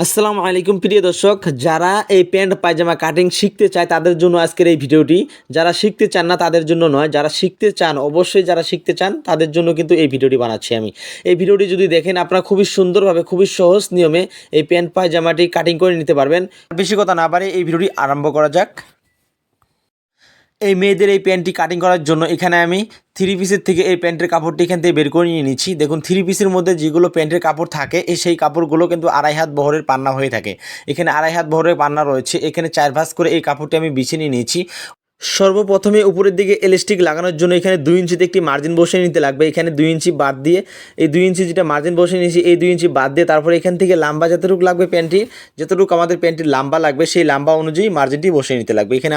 আসসালামু আলাইকুম প্রিয় দর্শক, যারা এই প্যান্ট, পায়জামা কাটিং শিখতে চায় তাদের জন্য আজকের এই ভিডিওটি। যারা শিখতে চান না তাদের জন্য নয়, যারা শিখতে চান অবশ্যই যারা শিখতে চান তাদের জন্য কিন্তু এই ভিডিওটি বানাচ্ছি আমি। এই ভিডিওটি যদি দেখেন, আপনারা খুবই সুন্দরভাবে, খুবই সহজ নিয়মে এই প্যান্ট, পায়জামাটি কাটিং করে নিতে পারবেন। বেশি কথা না পারে এই ভিডিওটি আরম্ভ করা যাক। এই মেয়েদের এই প্যান্টটি কাটিং করার জন্য এখানে আমি থ্রি পিসের থেকে এই প্যান্টের কাপড়টি এখান থেকে বের করে নিয়ে নিচ্ছি। দেখুন থ্রি পিসের মধ্যে যেগুলো প্যান্টের কাপড় থাকে, এই সেই কাপড়গুলো কিন্তু আড়াই হাত বহরের পান্না হয়ে থাকে। এখানে আড়াই হাত বহরের পান্না রয়েছে। এখানে চার ভাঁজ করে এই কাপড়টি আমি বিছিয়ে নিয়ে নিয়েছি। সর্বপ্রথমে উপরের দিকে এলাস্টিক লাগানোর জন্য এখানে দুই ইঞ্চিতে একটি মার্জিন বসে নিতে লাগবে। এখানে দুই ইঞ্চি বাদ দিয়ে, এই দুই ইঞ্চি যেটা মার্জিন বসে নিয়েছি, এই দুই ইঞ্চি বাদ দিয়ে তারপরে এখান থেকে লাম্বা যতটুকু লাগবে প্যান্টটি, যতটুকু আমাদের প্যান্টটির লাম্বা লাগবে, সেই লাম্বা অনুযায়ী মার্জিনটি বসে নিতে লাগবে। এখানে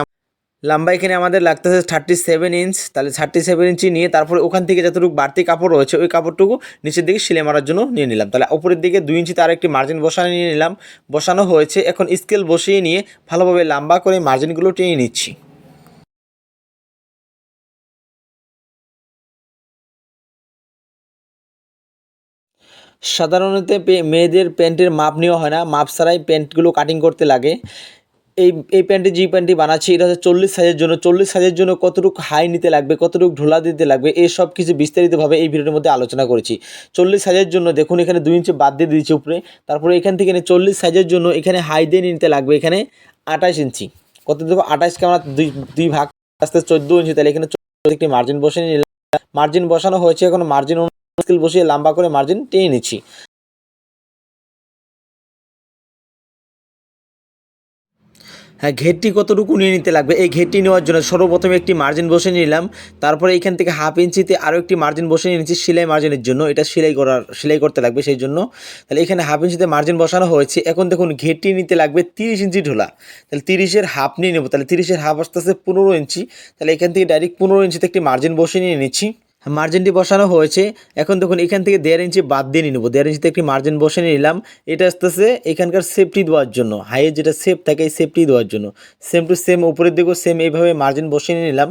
লম্বা এখানে আমাদের লাগতেছে থার্টি সেভেন ইঞ্চ তাহলে থার্টি সেভেন ইঞ্চি নিয়ে তারপরে ওখান থেকে যতটুকু বাড়তি কাপড় রয়েছে, ওই কাপড়টুকু নিচের দিকে সিলে মারার জন্য নিয়ে নিলাম। তাহলে ওপরের দিকে দুই ইঞ্চি তার একটি মার্জিন বসানো নিয়ে নিলাম। বসানো হয়েছে, এখন স্কেল বসিয়ে নিয়ে ভালোভাবে লম্বা করে মার্জিনগুলো টেনে নিচ্ছি। সাধারণত মেয়েদের প্যান্টের মাপ নেওয়া হয় না, মাপ ছাড়াই প্যান্টগুলো কাটিং করতে লাগে। এই এই প্যান্টটি যে প্যান্টটি বানাচ্ছি, এটা হচ্ছে চল্লিশ সাইজের জন্য। চল্লিশ সাইজের জন্য কতটুকু হাই নিতে লাগবে, কতটুকু ঢোলা দিতে লাগবে, এই সব কিছু বিস্তারিতভাবে এই ভিডিওর মধ্যে আলোচনা করেছি। চল্লিশ সাইজের জন্য দেখুন, এখানে দুই ইঞ্চি বাদ দিয়ে দিয়েছি উপরে। তারপরে এখান থেকে চল্লিশ সাইজের জন্য এখানে হাই দিয়ে নিতে লাগবে, এখানে আঠাশ ইঞ্চি। কত দেবো? আঠাশকে আমরা দুই দুই ভাগ, আস্তে চোদ্দ ইঞ্চি, তাহলে এখানে একটি মার্জিন বসে নিলাম। মার্জিন বসানো হয়েছে, এখন মার্জিন স্কেল বসিয়ে লম্বা করে মার্জিন টেনে নিচ্ছি। হ্যাঁ ঘেরটি কতটুকু নিয়ে নিতে লাগবে? এই ঘেরটি নেওয়ার জন্য সর্বপ্রথমে একটি মার্জিন বসে নিলাম। তারপরে এখান থেকে হাফ ইঞ্চিতে আরও একটি মার্জিন বসে নিয়ে নিচ্ছি সেলাই মার্জিনের জন্য। এটা সেলাই করার, সেলাই করতে লাগবে সেই জন্য। তাহলে এখানে হাফ ইঞ্চিতে মার্জিন বসানো হয়েছে। এখন দেখুন ঘেরটি নিতে লাগবে তিরিশ ইঞ্চি ঢোলা। তাহলে তিরিশের হাফ নিয়ে নেব। তাহলে তিরিশের হাফ আসতে আসতে পনেরো ইঞ্চি। তাহলে এখান থেকে ডাইরেক্ট পনেরো ইঞ্চিতে একটি মার্জিন বসে নিয়ে নিচ্ছি। মার্জিনটি বসানো হয়েছে। এখন দেখুন, এখান থেকে দেড় ইঞ্চি বাদ দিয়ে নিয়ে নেব। দেড় ইঞ্চিতে একটি মার্জিন বসে নিলাম। এটা আসতেছে এখানকার সেফটি দেওয়ার জন্য। হাইয়ের যেটা সেফ থাকে এই সেফটি দেওয়ার জন্য। সেম টু সেম উপরের দিকেও সেম এইভাবে মার্জিন বসে নিয়ে নিলাম।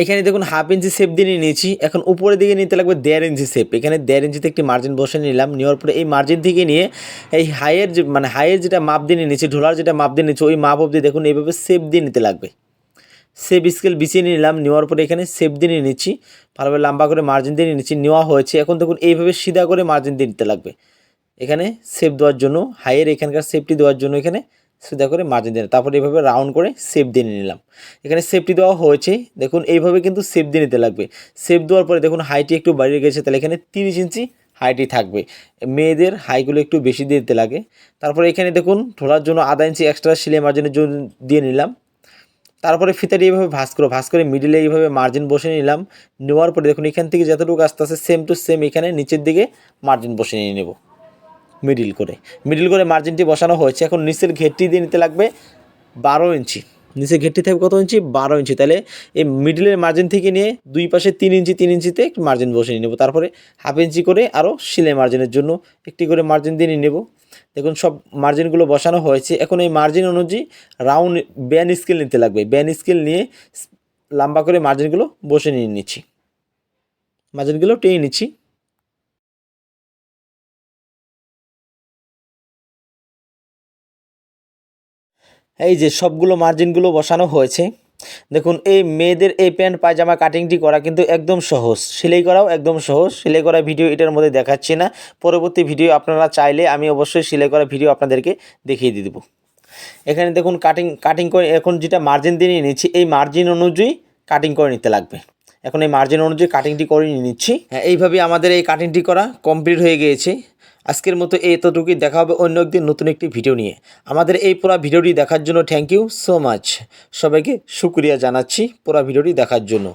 এখানে দেখুন হাফ ইঞ্চি সেপ দিয়ে নিয়ে নিয়েছি। এখন উপরের দিকে নিতে লাগবে দেড় ইঞ্চি সেপ এখানে দেড় ইঞ্চিতে একটি মার্জিন বসে নিলাম। নেওয়ার পরে এই মার্জিন থেকে নিয়ে এই হাইয়ের মানে হাইয়ের যেটা মাপ দিয়ে নিয়েছি, ঢোলার যেটা মাপ দিয়ে নিয়েছি, ওই মাপ অবধি দেখুন, এইভাবে সেপ দিয়ে নিতে লাগবে। সেপ স্কেল বিছিয়ে নিলাম। নেওয়ার পরে এখানে সেপ দিয়ে নিয়ে নিচ্ছি। ভালোভাবে লম্বা করে মার্জিন দিয়ে নিচ্ছি। নেওয়া হয়েছে। এখন দেখুন, এইভাবে সিধা করে মার্জিন দিয়ে নিতে লাগবে। এখানে সেপ দেওয়ার জন্য হাইয়ের এখানকার সেফটি দেওয়ার জন্য এখানে সিধা করে মার্জিন দিয়ে তারপরে এইভাবে রাউন্ড করে সেপ দিয়ে নিলাম। এখানে সেফটি দেওয়া হয়েছে। দেখুন, এইভাবে কিন্তু সেপ দিয়ে নিতে লাগবে। সেপ দেওয়ার পরে দেখুন হাইটি একটু বাড়িয়ে গেছে। তাহলে এখানে তিরিশ ইঞ্চি হাইটি থাকবে। মেয়েদের হাইগুলো একটু বেশি দিয়ে দিতে লাগে। তারপরে এখানে দেখুন, ঢোলার জন্য আধা ইঞ্চি এক্সট্রা সিলাই মার্জিনের জন্য দিয়ে নিলাম। তারপরে ফিতাটি এইভাবে ভাঁজ করো, ভাঁজ করে মিডিলে এইভাবে মার্জিন বসে নিলাম। নেওয়ার পরে দেখুন, এখান থেকে যতটুকু আস্তে আস্তে সেম টু সেম এখানে নিচের দিকে মার্জিন বসে নিয়ে নেব মিডিল করে। মিডিল করে মার্জিনটি বসানো হয়েছে। এখন নিচের ঘেরটি দিয়ে নিতে লাগবে বারো ইঞ্চি। নিচের ঘেরটি থাকবে কত ইঞ্চি? বারো ইঞ্চি। তাহলে এই মিডিলের মার্জিন থেকে নিয়ে দুই পাশে তিন ইঞ্চি, তিন ইঞ্চিতে মার্জিন বসে নিয়ে নেব। তারপরে হাফ ইঞ্চি করে আরও সিলাই মার্জিনের জন্য একটি করে মার্জিন দিয়ে নিয়ে নেব। দেখুন, সব মার্জিনগুলো বসানো হয়েছে। এখন এই মার্জিন অনুযায়ী রাউন্ড ব্যান স্কেল নিতে লাগবে। ব্যান স্কেল নিয়ে লম্বা করে মার্জিনগুলো বসে নিয়ে নিচ্ছি। মার্জিনগুলো টেনে নিচ্ছি। এই যে সবগুলো মার্জিনগুলো বসানো হয়েছে। দেখুন, এই মেয়েদের এই প্যান্ট, পায়জামা কাটিংটি করা কিন্তু একদম সহজ। সেলাই করাও একদম সহজ। সেলাই করা ভিডিও এটার মধ্যে দেখাচ্ছি না। পরবর্তী ভিডিও আপনারা চাইলে আমি অবশ্যই সেলাই করা ভিডিও আপনাদেরকে দেখিয়ে দিয়ে দেবো। এখানে দেখুন কাটিং কাটিং করে এখন যেটা মার্জিন দিয়ে নিয়ে নিচ্ছি, এই মার্জিন অনুযায়ী কাটিং করে নিতে লাগবে। এখন এই মার্জিন অনুযায়ী কাটিংটি করে নিয়ে নিচ্ছি। হ্যাঁ এইভাবে আমাদের এই কাটিংটি করা কমপ্লিট হয়ে গিয়েছে। আজকের মতো এতটুকুই। দেখা হবে অন্য একদিন নতুন একটি ভিডিও নিয়ে। আমাদের এই পুরো ভিডিওটি দেখার জন্য থ্যাংক ইউ সো মাচ সবাইকে শুক্রিয়া জানাচ্ছি পুরো ভিডিওটি দেখার জন্য।